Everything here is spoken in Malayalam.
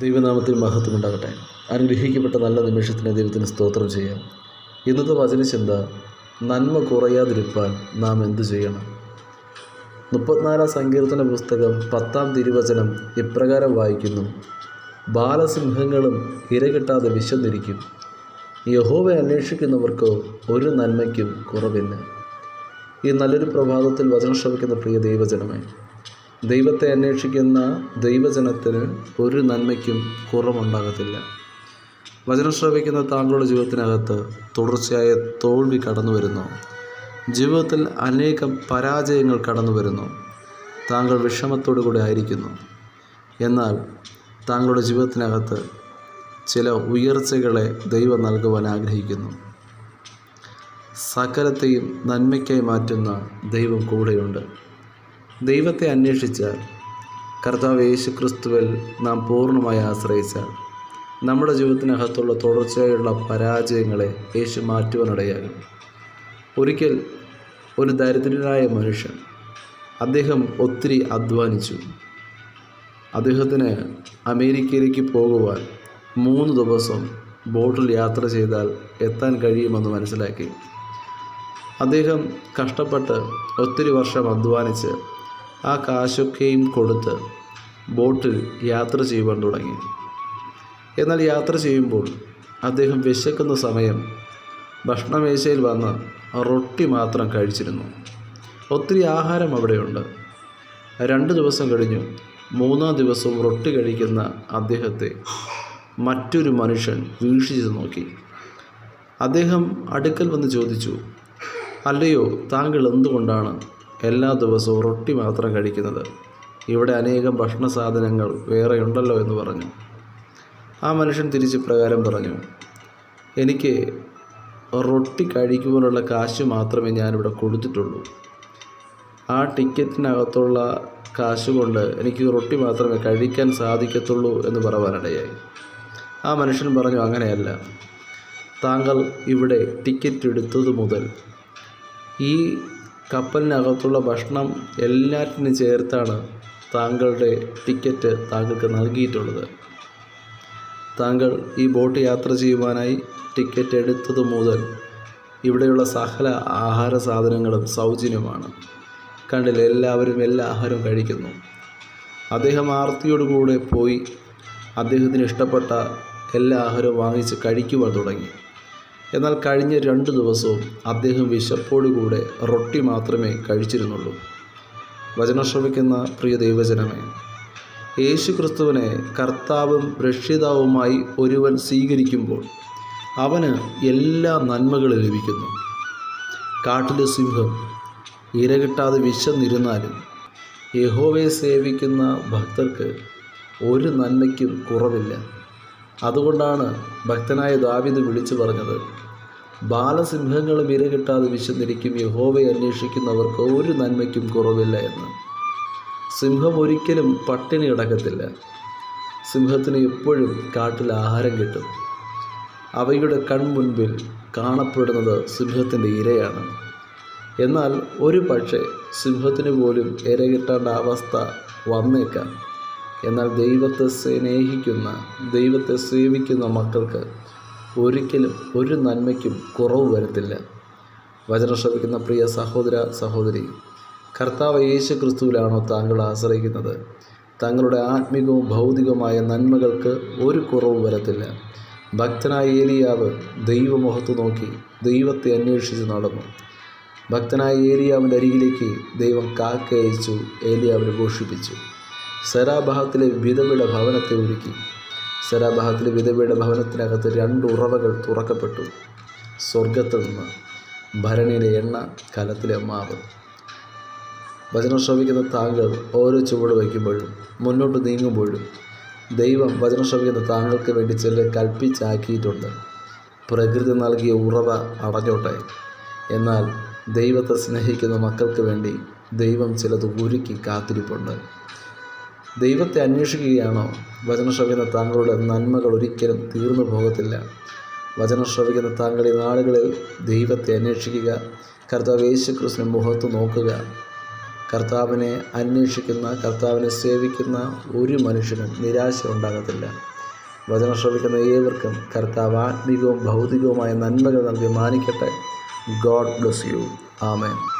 ദൈവനാമത്തിൽ മഹത്വമുണ്ടാകട്ടെ അനുഗ്രഹിക്കപ്പെട്ട നല്ല നിമിഷത്തിന് ദൈവത്തിന് സ്തോത്രം ചെയ്യാം. ഇന്നത്തെ വചനചിന്ത നന്മ കുറയാതിരിപ്പാൻ നാം എന്തു ചെയ്യണം? മുപ്പത്തിനാലാം സങ്കീർത്തന പുസ്തകം പത്താം തിരുവചനം ഇപ്രകാരം വായിക്കുന്നു. ബാലസിംഹങ്ങളും ഇരകിട്ടാതെ വിശന്നിരിക്കും. യഹോവെ അന്വേഷിക്കുന്നവർക്കോ ഒരു നന്മയ്ക്കും കുറവില്ല. ഈ നല്ലൊരു പ്രഭാതത്തിൽ വചനം ശ്രമിക്കുന്ന പ്രിയ ദൈവജനമേ ദൈവത്തെ അന്വേഷിക്കുന്ന ദൈവജനത്തിന് ഒരു നന്മയ്ക്കും കുറവുണ്ടാകത്തില്ല. വചനം ശ്രവിക്കുന്ന താങ്കളുടെ ജീവിതത്തിനകത്ത് തുടർച്ചയായ തോൽവി കടന്നു വരുന്നു. ജീവിതത്തിൽ അനേകം പരാജയങ്ങൾ കടന്നു വരുന്നു. താങ്കൾ വിഷമത്തോടു കൂടി ആയിരിക്കുന്നു. എന്നാൽ താങ്കളുടെ ജീവിതത്തിനകത്ത് ചില ഉയർച്ചകളെ ദൈവം നൽകുവാൻ ആഗ്രഹിക്കുന്നു. സകലത്തെയും നന്മയ്ക്കായി മാറ്റുന്ന ദൈവം കൂടെയുണ്ട്. ദൈവത്തെ അന്വേഷിച്ചാൽ കർത്താവ് യേശു ക്രിസ്തുവിൽ നാം പൂർണമായി ആശ്രയിച്ചാൽ നമ്മുടെ ജീവിതത്തിനകത്തുള്ള തുടർച്ചയായുള്ള പരാജയങ്ങളെ യേശു മാറ്റുവാനിടയാകും. ഒരിക്കൽ ഒരു ദരിദ്രനായ മനുഷ്യൻ അദ്ദേഹം ഒത്തിരി അധ്വാനിച്ചു. അദ്ദേഹത്തിന് അമേരിക്കയിലേക്ക് പോകുവാൻ മൂന്ന് ദിവസം ബോട്ടിൽ യാത്ര ചെയ്താൽ എത്താൻ കഴിയുമെന്ന് മനസ്സിലാക്കി. അദ്ദേഹം കഷ്ടപ്പെട്ട് ഒത്തിരി വർഷം അധ്വാനിച്ച് ആ കാശൊക്കെയും കൊടുത്ത് ബോട്ടിൽ യാത്ര ചെയ്യുവാൻ തുടങ്ങി. എന്നാൽ യാത്ര ചെയ്യുമ്പോൾ അദ്ദേഹം വിശക്കുന്ന സമയം ഭക്ഷണമേശയിൽ വന്ന് റൊട്ടി മാത്രം കഴിച്ചിരുന്നു. ഒത്തിരി ആഹാരം അവിടെയുണ്ട്. രണ്ട് ദിവസം കഴിഞ്ഞു മൂന്നാം ദിവസവും റൊട്ടി കഴിക്കുന്ന അദ്ദേഹത്തെ മറ്റൊരു മനുഷ്യൻ വീക്ഷിച്ചു നോക്കി. അദ്ദേഹം അടുക്കൽ വന്ന് ചോദിച്ചു അല്ലയോ താങ്കൾ എന്തുകൊണ്ടാണ് എല്ലാ ദിവസവും റൊട്ടി മാത്രം കഴിക്കുന്നത്. ഇവിടെ അനേകം ഭക്ഷണ സാധനങ്ങൾ വേറെ ഉണ്ടല്ലോ എന്ന് പറഞ്ഞു. ആ മനുഷ്യൻ തിരിച്ച് പ്രകാരം പറഞ്ഞു എനിക്ക് റൊട്ടി കഴിക്കുവാനുള്ള കാശ് മാത്രമേ ഞാനിവിടെ കൊടുത്തിട്ടുള്ളൂ. ആ ടിക്കറ്റിനകത്തുള്ള കാശ് കൊണ്ട് എനിക്ക് റൊട്ടി മാത്രമേ കഴിക്കാൻ സാധിക്കത്തുള്ളൂ എന്ന് പറയാനിടയായി ആ മനുഷ്യൻ പറഞ്ഞു അങ്ങനെയല്ല. താങ്കൾ ഇവിടെ ടിക്കറ്റ് എടുത്തത് മുതൽ ഈ കപ്പലിനകത്തുള്ള ഭക്ഷണം എല്ലാറ്റിനും ചേർത്താണ് താങ്കളുടെ ടിക്കറ്റ് താങ്കൾക്ക് നൽകിയിട്ടുള്ളത്. താങ്കൾ ഈ ബോട്ട് യാത്ര ചെയ്യുവാനായി ടിക്കറ്റ് എടുത്തത് മുതൽ ഇവിടെയുള്ള സകല ആഹാര സാധനങ്ങളും സൗജന്യമാണ്. കണ്ടില്ല എല്ലാവരും എല്ലാ ആഹാരവും കഴിക്കുന്നു. അദ്ദേഹം ആർത്തിയോടുകൂടെ പോയി അദ്ദേഹത്തിന് ഇഷ്ടപ്പെട്ട എല്ലാ ആഹാരവും വാങ്ങിച്ച് കഴിക്കുവാൻ തുടങ്ങി. എന്നാൽ കഴിഞ്ഞ രണ്ട് ദിവസവും അദ്ദേഹം വിശപ്പോടുകൂടെ റൊട്ടി മാത്രമേ കഴിച്ചിരുന്നുള്ളൂ. വചനം ശ്രമിക്കുന്ന പ്രിയ ദൈവജനമേ യേശു ക്രിസ്തുവിനെ കർത്താവും രക്ഷിതാവുമായി ഒരുവൻ സ്വീകരിക്കുമ്പോൾ അവന് എല്ലാ നന്മകളും ലഭിക്കുന്നു. കാട്ടിലെ സിംഹം ഇരകിട്ടാതെ വിശന്നിരുന്നാലും യഹോവയെ സേവിക്കുന്ന ഭക്തർക്ക് ഒരു നന്മയ്ക്കും കുറവില്ല. അതുകൊണ്ടാണ് ഭക്തനായ ദാവിദ് വിളിച്ചു പറഞ്ഞത്. ബാലസിംഹങ്ങളും ഇരകിട്ടാതെ വിശന്നിരിക്കും യഹോവയെ അന്വേഷിക്കുന്നവർക്ക് ഒരു നന്മയ്ക്കും കുറവില്ല എന്ന്. സിംഹം ഒരിക്കലും പട്ടിണി കിടക്കത്തില്ല സിംഹത്തിന് എപ്പോഴും കാട്ടിൽ ആഹാരം കിട്ടും. അവയുടെ കൺമുൻപിൽ കാണപ്പെടുന്നത് സിംഹത്തിന്റെ ഇരയാണ്. എന്നാൽ ഒരു പക്ഷേ സിംഹത്തിന് പോലും ഇര കിട്ടേണ്ട അവസ്ഥ വന്നേക്കാം. എന്നാൽ ദൈവത്തെ സ്നേഹിക്കുന്ന ദൈവത്തെ സേവിക്കുന്ന മക്കൾക്ക് ഒരിക്കലും ഒരു നന്മയ്ക്കും കുറവ് വരത്തില്ല. വചനം ശ്രമിക്കുന്ന പ്രിയ സഹോദര സഹോദരി കർത്താവ് യേശു ക്രിസ്തുവിലാണോ താങ്കൾ ആശ്രയിക്കുന്നത്? തങ്ങളുടെ ആത്മികവും ഭൗതികവുമായ നന്മകൾക്ക് ഒരു കുറവ് വരത്തില്ല. ഭക്തനായ ഏലിയാവ് ദൈവമുഖത്ത് നോക്കി ദൈവത്തെ അന്വേഷിച്ച് നടന്നു. ഭക്തനായ ഏലിയാവിന്റെ അരികിലേക്ക് ദൈവം കാക്കയച്ചു ഏലിയാവിനെ ഘോഷിപ്പിച്ചു. സരാഭാഗത്തിലെ വിധവയുടെ ഭവനത്തെ ഒരുക്കി. സരാബഹത്തിലെ വിധവയുടെ ഭവനത്തിനകത്ത് രണ്ട് ഉറവകൾ തുറക്കപ്പെട്ടു. സ്വർഗത്തിൽ നിന്ന് ഭരണിയിലെ എണ്ണ കലത്തിലെ മാവ്. വചനം ശ്രവിക്കുന്ന താങ്കൾ ഓരോ ചുവട് വയ്ക്കുമ്പോഴും മുന്നോട്ട് നീങ്ങുമ്പോഴും ദൈവം വചനം ശ്രവിക്കുന്ന താങ്കൾക്ക് വേണ്ടി ചില കൽപ്പിച്ചാക്കിയിട്ടുണ്ട്. പ്രകൃതി നൽകിയ ഉറവ അടഞ്ഞോട്ടെ. എന്നാൽ ദൈവത്തെ സ്നേഹിക്കുന്ന മക്കൾക്ക് വേണ്ടി ദൈവം ചിലത് ഒരുക്കി കാത്തിരിപ്പുണ്ട്. ദൈവത്തെ അന്വേഷിക്കുകയാണോ? വചന ശ്രവിക്കുന്ന താങ്കളുടെ നന്മകൾ ഒരിക്കലും തീർന്നു പോകത്തില്ല. വചന ശ്രവിക്കുന്ന താങ്കളുടെ നാളുകളിൽ ദൈവത്തെ അന്വേഷിക്കുക കർത്താവ് യേശുക്രിസ്തു മുഖത്ത് നോക്കുക. കർത്താവിനെ അന്വേഷിക്കുന്ന കർത്താവിനെ സേവിക്കുന്ന ഒരു മനുഷ്യനും നിരാശ ഉണ്ടാകത്തില്ല. വചനം ശ്രവിക്കുന്ന ഏവർക്കും കർത്താവ് ആത്മീകവും ഭൗതികവുമായ നന്മകൾ നൽകി മാനിക്കട്ടെ. God bless you. ആമേൻ.